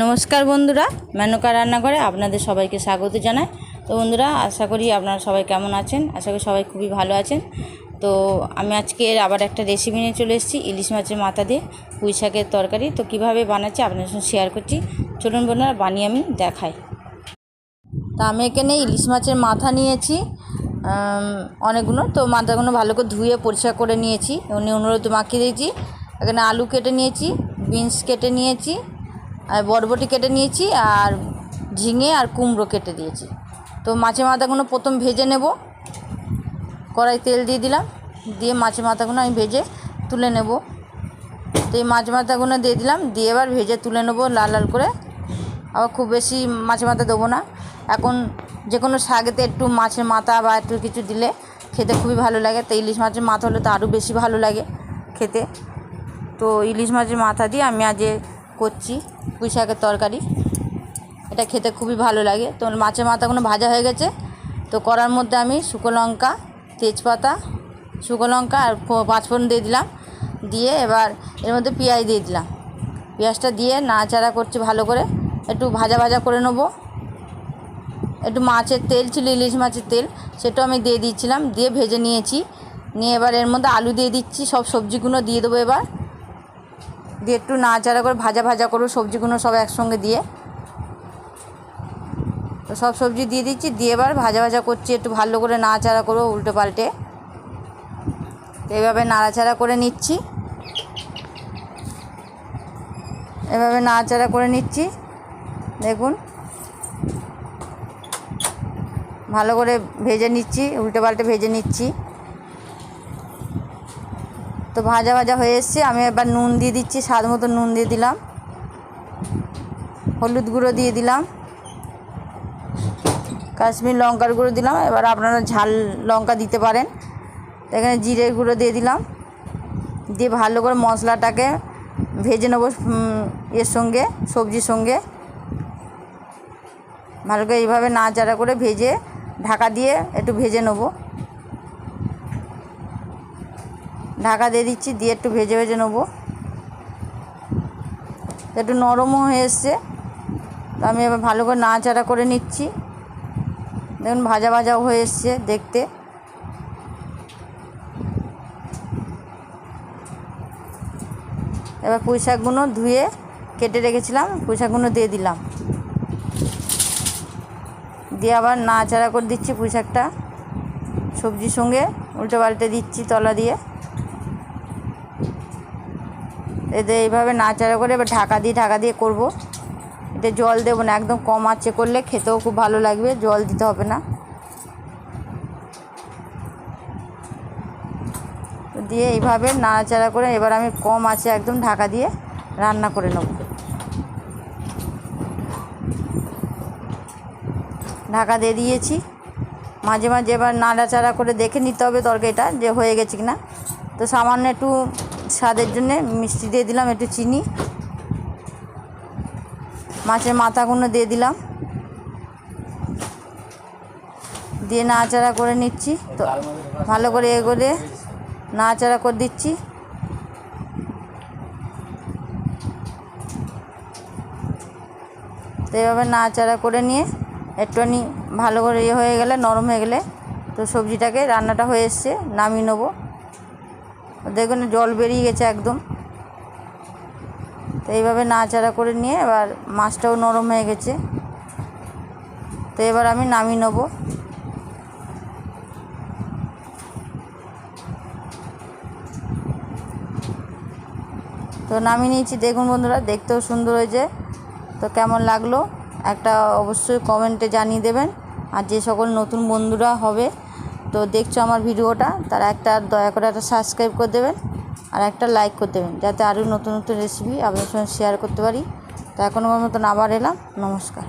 নমস্কার বন্ধুরা, মেনকা রান্নাঘরে আপনাদের সবাইকে স্বাগত জানাই। তো বন্ধুরা, আশা করি আপনারা সবাই কেমন আছেন? আশা করি সবাই খুবই ভালো আছেন। তো আমি আজকে আবার একটা রেসিপি নিয়ে চলে এসেছি, ইলিশ মাছের মাথা দিয়ে পুঁই শাকের তরকারি। তো কীভাবে বানাচ্ছি আপনাদের সঙ্গে শেয়ার করছি। চলুন বন্ধুরা, বানিয়ে আমি দেখাই। তা আমি এখানে ইলিশ মাছের মাথা নিয়েছি অনেকগুলো। তো মাথাগুলো ভালো করে ধুয়ে পরিষ্কার করে নিয়েছি। উনি অনুরোধ মাখিয়ে দিয়েছি। এখানে আলু কেটে নিয়েছি, বিনস কেটে নিয়েছি। বরবটি কেটে নিয়েছি আর ঝিঙে আর কুমড়ো কেটে দিয়েছি। তো মাছের মাথাগুলো প্রথম ভেজে নেব। কড়াই তেল দিয়ে দিলাম। দিয়ে মাছের মাথাগুলো আমি ভেজে তুলে নেব। তো এই মাছ মাথাগুলো দিয়ে দিলাম। দিয়ে এবার ভেজে তুলে নেব লাল লাল করে। আবার খুব বেশি মাছের মাথা দেবো না। এখন যে কোনো শাকেতে একটু মাছের মাথা বা একটু কিছু দিলে খেতে খুবই ভালো লাগে। তো ইলিশ মাছের মাথা হলে তো আরও বেশি ভালো লাগে খেতে। তো ইলিশ মাছের মাথা দিয়ে আমি আজ করছি। পুঁই শাকের তরকারি। এটা খেতে খুবই ভালো লাগে। তো মাছের মাথাগুলো ভাজা হয়ে গেছে। তো করার মধ্যে আমি শুকনো লঙ্কা, তেজপাতা, শুকনো লঙ্কা আর পাঁচফোড়ন দিয়ে দিলাম। দিয়ে এবার এর মধ্যে পেঁয়াজ দিয়ে দিলাম। পেঁয়াজটা দিয়ে নাড়াচাড়া করছি ভালো করে। একটু ভাজা ভাজা করে নেব। একটু মাছের তেল ছিল, ইলিশ মাছের তেল, সেটাও আমি দিয়ে দিচ্ছিলাম দিয়ে ভেজে নিয়েছি। নিয়ে এবার এর মধ্যে আলু দিয়ে দিচ্ছি। সব সবজিগুলো দিয়ে দেবো এবার। দিয়ে একটু নাড়াচাড়া করে ভাজা ভাজা করব, সবজিগুলো সব একসঙ্গে দিয়ে। তো সব সবজি দিয়ে দিচ্ছি, দিয়ে এবার ভাজা ভাজা করছি, একটু ভালো করে নাড়াচাড়া করব উল্টো পাল্টে। তো এভাবে নাড়াচাড়া করে নিচ্ছি। এভাবে নাড়াচাড়া করে নিচ্ছি, দেখুন। ভালো করে ভেজে নিচ্ছি, উল্টে পাল্টে ভেজে নিচ্ছি। তো ভাজা ভাজা হয়ে এসছে। আমি এবার নুন দিয়ে দিচ্ছি, স্বাদ মতো নুন দিয়ে দিলাম। হলুদ গুঁড়ো দিয়ে দিলাম। কাশ্মীর লঙ্কার গুঁড়ো দিলাম। এবার আপনারা ঝাল লঙ্কা দিতে পারেন। এখানে জিরে গুঁড়ো দিয়ে দিলাম। দিয়ে ভালো করে মশলাটাকে ভেজে নেব এর সঙ্গে, সবজির সঙ্গে। ভালো করে এইভাবে নাড়াচাড়া করে ভেজে ঢাকা দিয়ে একটু ভেজে নেব। ঢাকা দিয়ে দিচ্ছি, দিয়ে একটু ভেজে ভেজে নেব। একটু নরমও হয়ে এসছে। তো আমি এবার ভালো করে নাড়াচাড়া করে নিচ্ছি। দেখুন, ভাজা ভাজাও হয়ে এসছে দেখতে। এবার পুঁই শাকগুলো ধুয়ে কেটে রেখেছিলাম, পুঁই শাকগুলো দিয়ে দিলাম। দিয়ে আবার নাড়াচাড়া করে দিচ্ছি পুঁই শাকটা। সবজির সঙ্গে উল্টে পাল্টে দিচ্ছি তলা দিয়ে। এতে এইভাবে নাচাড়া করে এবার ঢাকা দিয়ে ঢাকা দিয়ে করব। এতে জল দেবো না, একদম কম আঁচে করলে খেতেও খুব ভালো লাগবে, জল দিতে হবে না। দিয়ে এইভাবে নাড়াচাড়া করে এবার আমি কম আঁচে একদম ঢাকা দিয়ে রান্না করে নেব। ঢাকা দিয়ে দিয়েছি। মাঝে মাঝে এবার নাড়াচাড়া করে দেখে নিতে হবে তরকারিটা যে হয়ে গেছে কিনা। তো সামান্য একটু স্বাদের জন্যে মিষ্টি দিয়ে দিলাম একটু চিনি। মাছের মাথাগুলো দিয়ে দিলাম। দিয়ে নাড়াচাড়া করে নিচ্ছি। তো ভালো করে এগোলে নাড়াচাড়া করে দিচ্ছি। তো এভাবে নাড়াচাড়া করে নিয়ে একটুখানি ভালো করে ইয়ে হয়ে গেলে, নরম হয়ে গেলে তো সবজিটাকে রান্নাটা হয়ে এসছে, নামিয়ে নেব। দেখুন, জল বেরিয়ে গেছে একদম। তো এইভাবে নাড়াচাড়া করে নিয়ে এবার মাছটাও নরম হয়ে গেছে। তো এবার আমি নামিয়ে নেব। তো নামিয়ে নিয়েছি। দেখুন বন্ধুরা, দেখতেও সুন্দর হয়েছে। তো কেমন লাগল? একটা অবশ্যই কমেন্টে জানিয়ে দেবেন। আর যে সকল নতুন বন্ধুরা হবে তো দেখছ আমার ভিডিওটা, তারা একটা দয়া করে একটা সাবস্ক্রাইব করে দেবেন আর একটা লাইক করে দেবেন, যাতে আরও নতুন নতুন রেসিপি আপনার সঙ্গে শেয়ার করতে পারি। তো এখনও মতন আবার এলাম, নমস্কার।